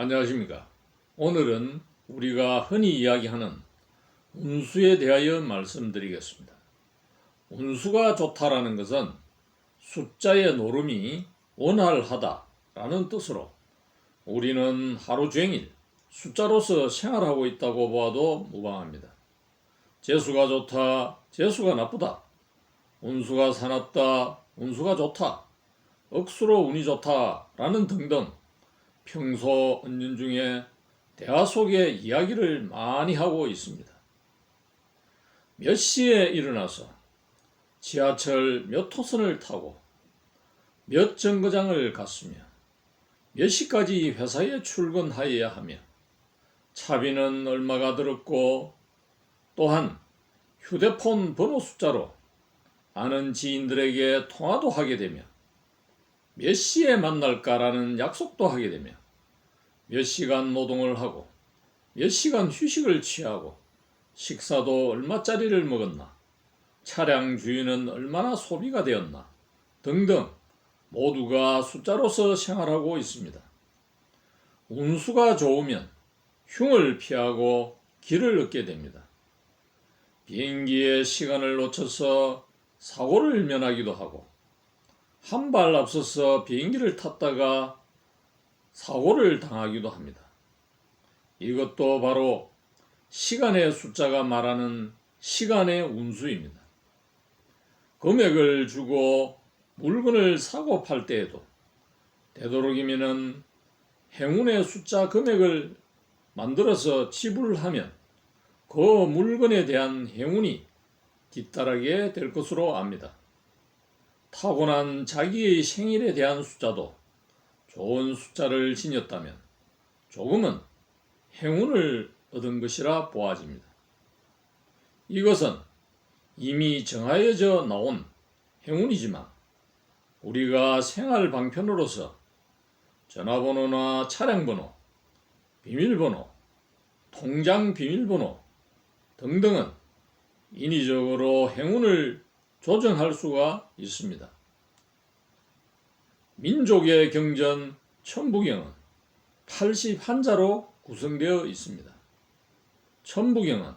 안녕하십니까. 오늘은 우리가 흔히 이야기하는 운수에 대하여 말씀드리겠습니다. 운수가 좋다라는 것은 숫자의 노름이 원활하다라는 뜻으로 우리는 하루 종일 숫자로서 생활하고 있다고 보아도 무방합니다. 재수가 좋다, 재수가 나쁘다, 운수가 사납다, 운수가 좋다, 억수로 운이 좋다라는 등등 평소 언년 중에 대화 속에 이야기를 많이 하고 있습니다. 몇 시에 일어나서 지하철 몇 호선을 타고 몇 정거장을 갔으며 몇 시까지 회사에 출근하여야 하며 차비는 얼마가 들었고 또한 휴대폰 번호 숫자로 아는 지인들에게 통화도 하게 되며 몇 시에 만날까라는 약속도 하게 되며 몇 시간 노동을 하고 몇 시간 휴식을 취하고 식사도 얼마짜리를 먹었나 차량 주유는 얼마나 소비가 되었나 등등 모두가 숫자로서 생활하고 있습니다. 운수가 좋으면 흉을 피하고 길을 얻게 됩니다. 비행기의 시간을 놓쳐서 사고를 면하기도 하고 한 발 앞서서 비행기를 탔다가 사고를 당하기도 합니다. 이것도 바로 시간의 숫자가 말하는 시간의 운수입니다. 금액을 주고 물건을 사고 팔 때에도 되도록이면은 행운의 숫자 금액을 만들어서 지불하면 그 물건에 대한 행운이 뒤따르게 될 것으로 압니다. 타고난 자기의 생일에 대한 숫자도 좋은 숫자를 지녔다면 조금은 행운을 얻은 것이라 보아집니다. 이것은 이미 정하여져 나온 행운이지만 우리가 생활 방편으로서 전화번호나 차량번호, 비밀번호, 통장 비밀번호 등등은 인위적으로 행운을 조정할 수가 있습니다. 민족의 경전 천부경은 81자로 구성되어 있습니다. 천부경은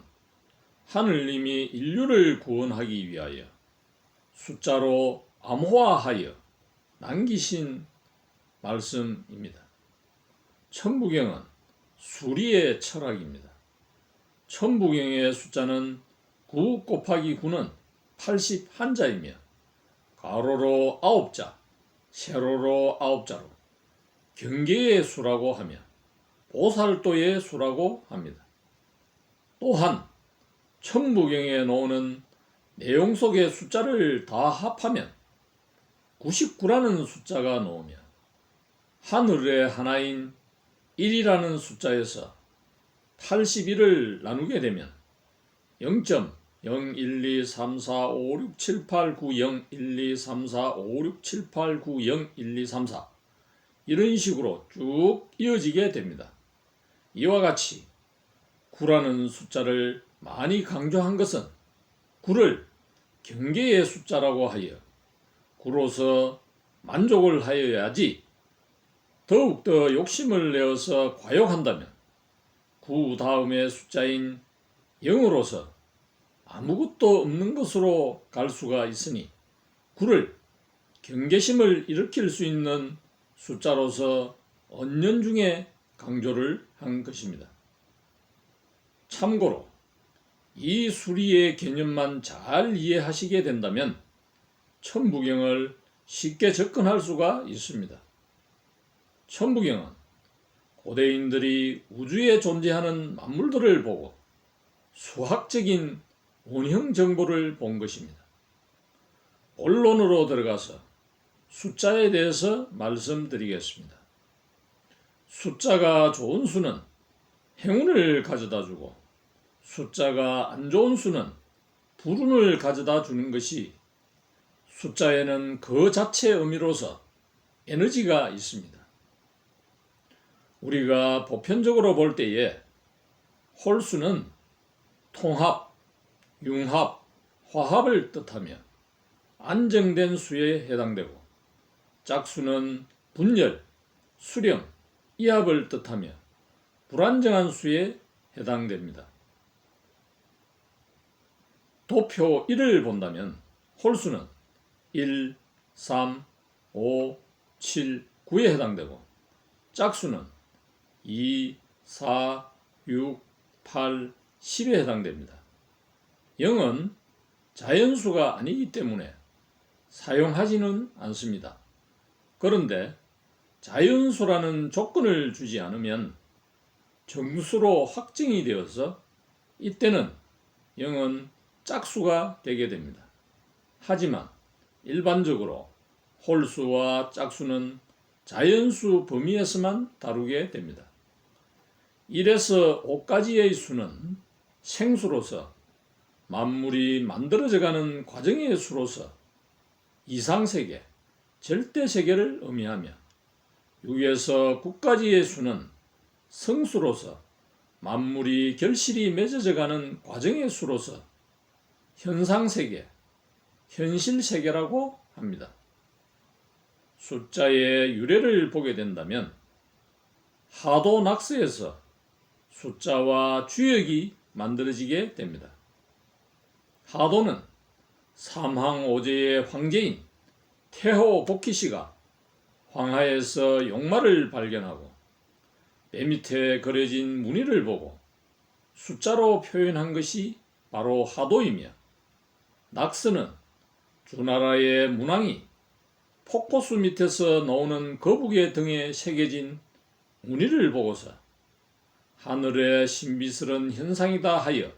하늘님이 인류를 구원하기 위하여 숫자로 암호화하여 남기신 말씀입니다. 천부경은 수리의 철학입니다. 천부경의 숫자는 9 곱하기 9는 81자이며 가로로 9자, 세로로 9자로 경계의 수라고 하며 보살도의 수라고 합니다. 또한 천부경에 나오는 내용 속의 숫자를 다 합하면 99라는 숫자가 나오며 하늘의 하나인 1이라는 숫자에서 81을 나누게 되면 0. 0, 1, 2, 3, 4, 5, 6, 7, 8, 9, 0, 1, 2, 3, 4, 5, 6, 7, 8, 9, 0, 1, 2, 3, 4 이런 식으로 쭉 이어지게 됩니다. 이와 같이 9라는 숫자를 많이 강조한 것은 9를 경계의 숫자라고 하여 9로서 만족을 하여야지 더욱더 욕심을 내어서 과욕한다면 9 다음의 숫자인 0으로서 아무것도 없는 것으로 갈 수가 있으니 9를 경계심을 일으킬 수 있는 숫자로서 언년 중에 강조를 한 것입니다. 참고로 이 수리의 개념만 잘 이해하시게 된다면 천부경을 쉽게 접근할 수가 있습니다. 천부경은 고대인들이 우주에 존재하는 만물들을 보고 수학적인 원형 정보를 본 것입니다. 본론으로 들어가서 숫자에 대해서 말씀드리겠습니다. 숫자가 좋은 수는 행운을 가져다 주고 숫자가 안 좋은 수는 불운을 가져다 주는 것이 숫자에는 그 자체 의미로서 에너지가 있습니다. 우리가 보편적으로 볼 때에 홀수는 통합, 융합, 화합을 뜻하며 안정된 수에 해당되고 짝수는 분열, 수령, 이합을 뜻하며 불안정한 수에 해당됩니다. 도표 1을 본다면 홀수는 1, 3, 5, 7, 9에 해당되고 짝수는 2, 4, 6, 8, 10에 해당됩니다. 0은 자연수가 아니기 때문에 사용하지는 않습니다. 그런데 자연수라는 조건을 주지 않으면 정수로 확정이 되어서 이때는 0은 짝수가 되게 됩니다. 하지만 일반적으로 홀수와 짝수는 자연수 범위에서만 다루게 됩니다. 1에서 5까지의 수는 생수로서 만물이 만들어져가는 과정의 수로서 이상세계, 절대세계를 의미하며 6에서 9까지의 수는 성수로서 만물이 결실이 맺어져가는 과정의 수로서 현상세계, 현실세계라고 합니다. 숫자의 유래를 보게 된다면 하도 낙서에서 숫자와 주역이 만들어지게 됩니다. 하도는 삼항오제의 황제인 태호 복희씨가 황하에서 용마를 발견하고 배 밑에 그려진 무늬를 보고 숫자로 표현한 것이 바로 하도이며 낙서는 주나라의 문왕이 폭포수 밑에서 나오는 거북의 등에 새겨진 무늬를 보고서 하늘의 신비스런 현상이다 하여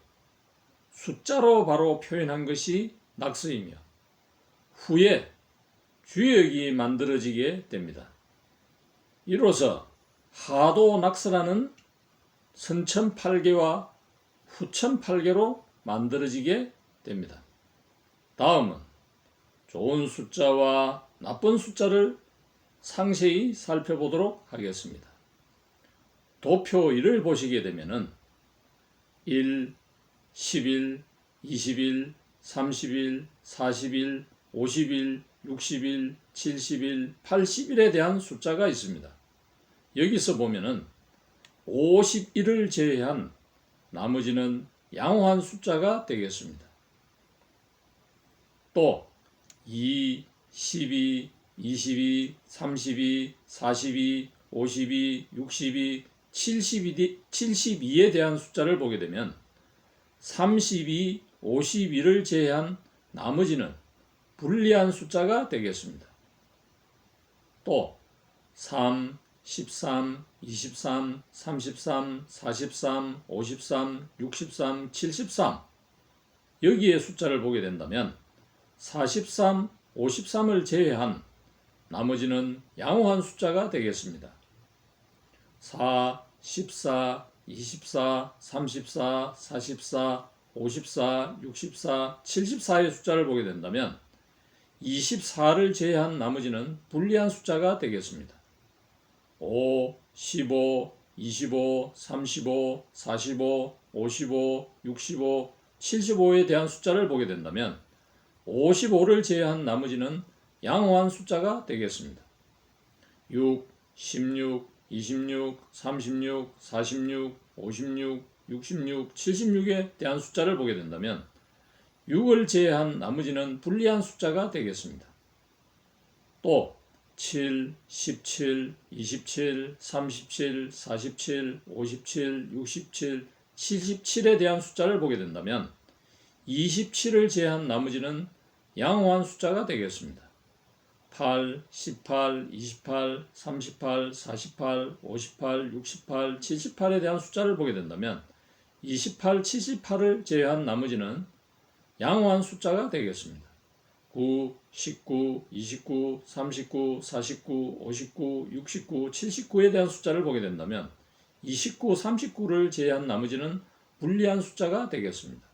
숫자로 바로 표현한 것이 낙서이며 후에 주역이 만들어지게 됩니다. 이로써 하도 낙서라는 선천팔계와 후천팔계로 만들어지게 됩니다. 다음은 좋은 숫자와 나쁜 숫자를 상세히 살펴보도록 하겠습니다. 도표 1을 보시게 되면은 1, 11, 21, 31, 41, 51, 61, 71, 81에 대한 숫자가 있습니다. 여기서 보면은 51을 제외한 나머지는 양호한 숫자가 되겠습니다. 또 2, 12, 22, 32, 42, 52, 62, 72, 72에 대한 숫자를 보게 되면 32, 52를 제외한 나머지는 불리한 숫자가 되겠습니다. 또 3, 13, 23, 33, 43, 53, 63, 73 여기에 숫자를 보게 된다면 43, 53을 제외한 나머지는 양호한 숫자가 되겠습니다. 4, 14, 24, 34, 44, 54, 64, 74의 숫자를 보게 된다면 24를 제외한 나머지는 불리한 숫자가 되겠습니다. 5, 15, 25, 35, 45, 55, 65, 75에 대한 숫자를 보게 된다면 55를 제외한 나머지는 양호한 숫자가 되겠습니다. 6, 16, 26, 36, 46, 56, 66, 76에 대한 숫자를 보게 된다면 6을 제외한 나머지는 불리한 숫자가 되겠습니다. 또 7, 17, 27, 37, 47, 57, 67, 77에 대한 숫자를 보게 된다면 27을 제외한 나머지는 양호한 숫자가 되겠습니다. 8, 18, 28, 38, 48, 58, 68, 78에 대한 숫자를 보게 된다면 28, 78을 제외한 나머지는 양호한 숫자가 되겠습니다. 9, 19, 29, 39, 49, 59, 69, 79에 대한 숫자를 보게 된다면 29, 39를 제외한 나머지는 불리한 숫자가 되겠습니다.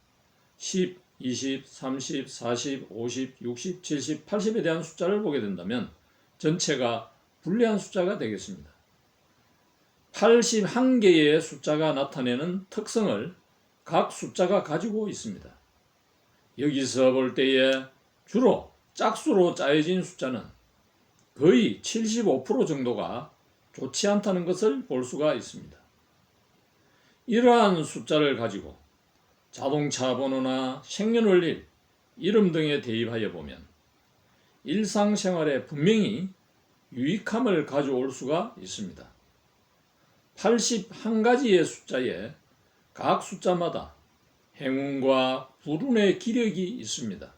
10, 20, 30, 40, 50, 60, 70, 80에 대한 숫자를 보게 된다면 전체가 불리한 숫자가 되겠습니다. 81개의 숫자가 나타내는 특성을 각 숫자가 가지고 있습니다. 여기서 볼 때에 주로 짝수로 짜여진 숫자는 거의 75% 정도가 좋지 않다는 것을 볼 수가 있습니다. 이러한 숫자를 가지고 자동차 번호나 생년월일, 이름 등에 대입하여 보면 일상생활에 분명히 유익함을 가져올 수가 있습니다. 81가지의 숫자에 각 숫자마다 행운과 불운의 기력이 있습니다.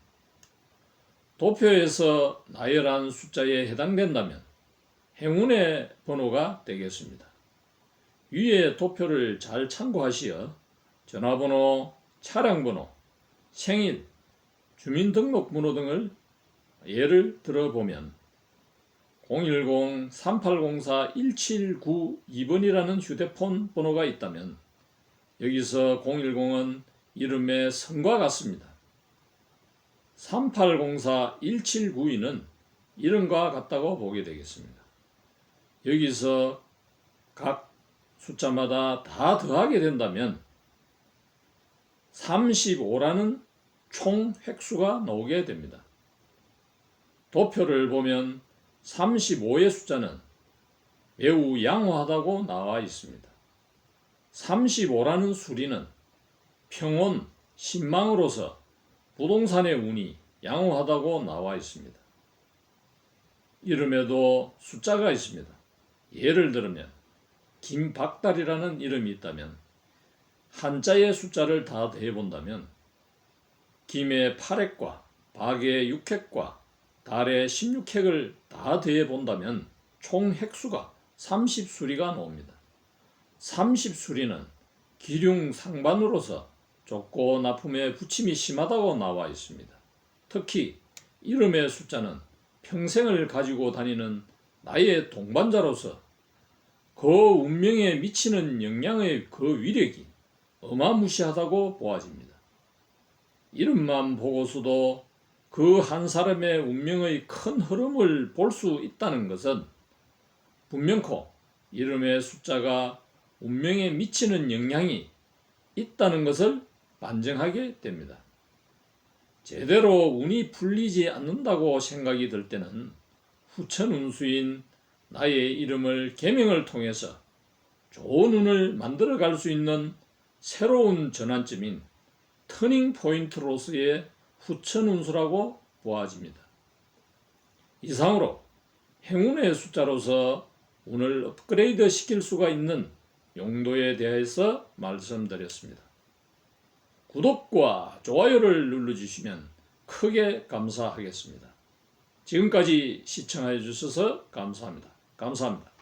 도표에서 나열한 숫자에 해당된다면 행운의 번호가 되겠습니다. 위의 도표를 잘 참고하시어 전화번호, 차량번호, 생일, 주민등록번호 등을 예를 들어보면 010-3804-1792번이라는 휴대폰 번호가 있다면 여기서 010은 이름의 성과 같습니다. 3804-1792는 이름과 같다고 보게 되겠습니다. 여기서 각 숫자마다 다 더하게 된다면 35라는 총 획수가 나오게 됩니다. 도표를 보면 35의 숫자는 매우 양호하다고 나와 있습니다. 35라는 수리는 평온, 신망으로서 부동산의 운이 양호하다고 나와 있습니다. 이름에도 숫자가 있습니다. 예를 들면 김박달이라는 이름이 있다면 한자의 숫자를 다 대본다면 김의 8획과 박의 6획과 달의 16획을 다 대본다면 총 획수가 30수리가 나옵니다. 30수리는 기륭 상반으로서 좁고 나품의 부침이 심하다고 나와 있습니다. 특히 이름의 숫자는 평생을 가지고 다니는 나의 동반자로서 그 운명에 미치는 영향의 그 위력이 어마무시하다고 보아집니다. 이름만 보고서도 그 한 사람의 운명의 큰 흐름을 볼 수 있다는 것은 분명코 이름의 숫자가 운명에 미치는 영향이 있다는 것을 반증하게 됩니다. 제대로 운이 풀리지 않는다고 생각이 들 때는 후천 운수인 나의 이름을 개명을 통해서 좋은 운을 만들어 갈 수 있는 새로운 전환점인 터닝 포인트로서의 후천 운수라고 보아집니다. 이상으로 행운의 숫자로서 운을 업그레이드 시킬 수가 있는 용도에 대해서 말씀드렸습니다. 구독과 좋아요를 눌러주시면 크게 감사하겠습니다. 지금까지 시청해 주셔서 감사합니다. 감사합니다.